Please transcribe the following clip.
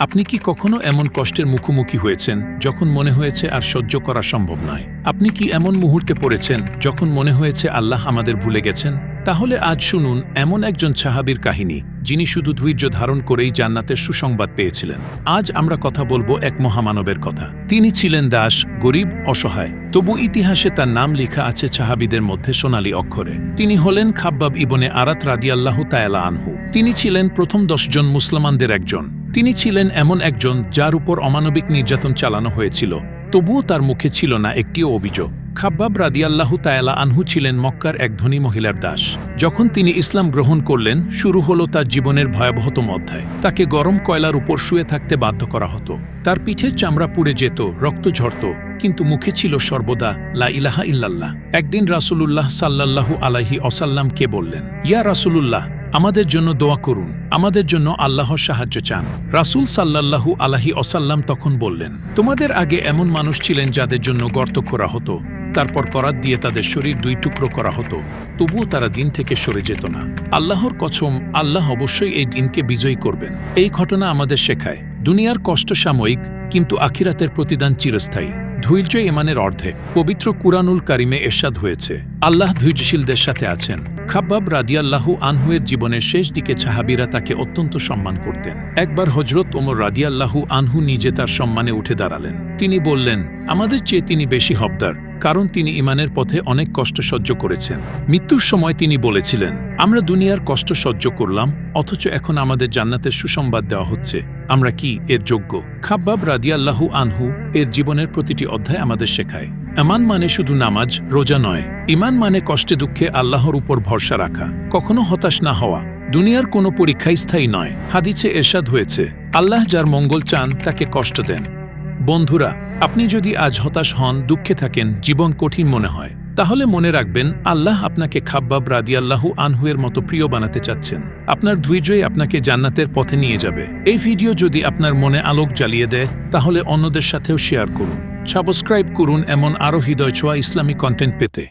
আপনি কি কখনো এমন কষ্টের মুখোমুখি হয়েছেন যখন মনে হয়েছে আর সহ্য করা সম্ভব নয়? আপনি কি এমন মুহূর্তে পড়েছেন যখন মনে হয়েছে আল্লাহ আমাদের ভুলে গেছেন? তাহলে আজ শুনুন এমন একজন সাহাবীর কাহিনী, যিনি শুধু ধৈর্য ধারণ করেই জান্নাতের সুসংবাদ পেয়েছিলেন। আজ আমরা কথা বলব এক মহামানবের কথা। তিনি ছিলেন দাস, গরিব, অসহায়। তবু ইতিহাসে তার নাম লেখা আছে সাহাবীদের মধ্যে সোনালী অক্ষরে। তিনি হলেন খাব্বাব ইবনে আরাত রাদিয়াল্লাহু তায়ালা আনহু। তিনি ছিলেন প্রথম দশজন মুসলমানদের একজন। তিনি ছিলেন এমন একজন যার উপর অমানবিক নির্যাতন চালানো হয়েছিল, তবুও তার মুখে ছিল না একটিও অভিযোগ। খাব্বাব রাদিয়াল্লাহু তায়ালা আনহু ছিলেন মক্কার এক ধনী মহিলার দাস। যখন তিনি ইসলাম গ্রহণ করলেন, শুরু হলো তার জীবনের ভয়াবহতম অধ্যায়। তাকে গরম কয়লার উপর শুয়ে থাকতে বাধ্য করা হতো। তার পিঠের চামড়া পুড়ে যেত, রক্ত ঝরত, কিন্তু মুখে ছিল সর্বদা লা ইলাহা ইল্লাল্লাহ। একদিন রাসূলুল্লাহ সাল্লাল্লাহু আলাইহি অসাল্লামকে বললেন, ইয়া রাসূলুল্লাহ আমাদের জন্য দোয়া করুন। আমাদের জন্য আল্লাহর সাহায্য চান। রাসূল সাল্লাল্লাহু আলাহি অসাল্লাম তখন বললেন, তোমাদের আগে এমন মানুষ ছিলেন যাদের জন্য গর্ত করা হতো। তারপর করাত দিয়ে তাদের শরীর দুই টুকরো করা হতো। তবুও তারা দিন থেকে সরে যেত না। আল্লাহর কছম আল্লাহ অবশ্যই এই দিনকে বিজয়ী করবেন। এই ঘটনা আমাদের শেখায়। দুনিয়ার কষ্ট সাময়িক, কিন্তু আখিরাতের প্রতিদান চিরস্থায়ী। ধৈর্য ইমানের অর্ধে পবিত্র কুরআনুল কারিমে এরশাদ হয়েছে। আল্লাহ ধৈর্যশীলদের সাথে আছেন। খাব্বাব রাদিয়াল্লাহু আনহুয়ের জীবনের শেষ দিকে ছাহাবিরা তাকে অত্যন্ত সম্মান করতেন। একবার হজরত ওমর রাদিয়াল্লাহু আনহু নিজে তার সম্মানে উঠে দাঁড়ালেন। তিনি বললেন, আমাদের চেয়ে তিনি বেশি হবদার কারণ তিনি ইমানের পথে অনেক কষ্ট সহ্য করেছেন। মৃত্যুর সময় তিনি বলেছিলেন, আমরা দুনিয়ার কষ্ট সহ্য করলাম, অথচ এখন আমাদের জান্নাতের সুসংবাদ দেওয়া হচ্ছে। আমরা কি এর যোগ্য? খাব্বাব রাদিয়াল্লাহু আনহু এর জীবনের প্রতিটি অধ্যায় আমাদের শেখায়। এমান মানে শুধু নামাজ, রোজা নয়। ইমান মানে কষ্টে দুঃখে আল্লাহর উপর ভরসা রাখা। কখনো হতাশ না হওয়া। দুনিয়ার কোনো পরীক্ষাই স্থায়ী নয়। হাদিছে এরশাদ হয়েছে, আল্লাহ যার মঙ্গল চান, তাকে কষ্ট দেন। বন্ধুরা, আপনি যদি আজ হতাশ হন, দুঃখে থাকেন, জীবন কঠিন মনে হয়, তাহলে মনে রাখবেন, আল্লাহ আপনাকে খাব্বাব রাদিয়াল্লাহু আনহুয়ের মতো প্রিয় বানাতে চাচ্ছেন। আপনার ধৈর্যই আপনাকে জান্নাতের পথে নিয়ে যাবে। এই ভিডিও যদি আপনার মনে আলোক জ্বালিয়ে দেয়, তাহলে অন্যদের সাথেও শেয়ার করুন। সাবস্ক্রাইব করুন এমন আরও হৃদয় ছোঁয়া ইসলামী কন্টেন্ট পেতে।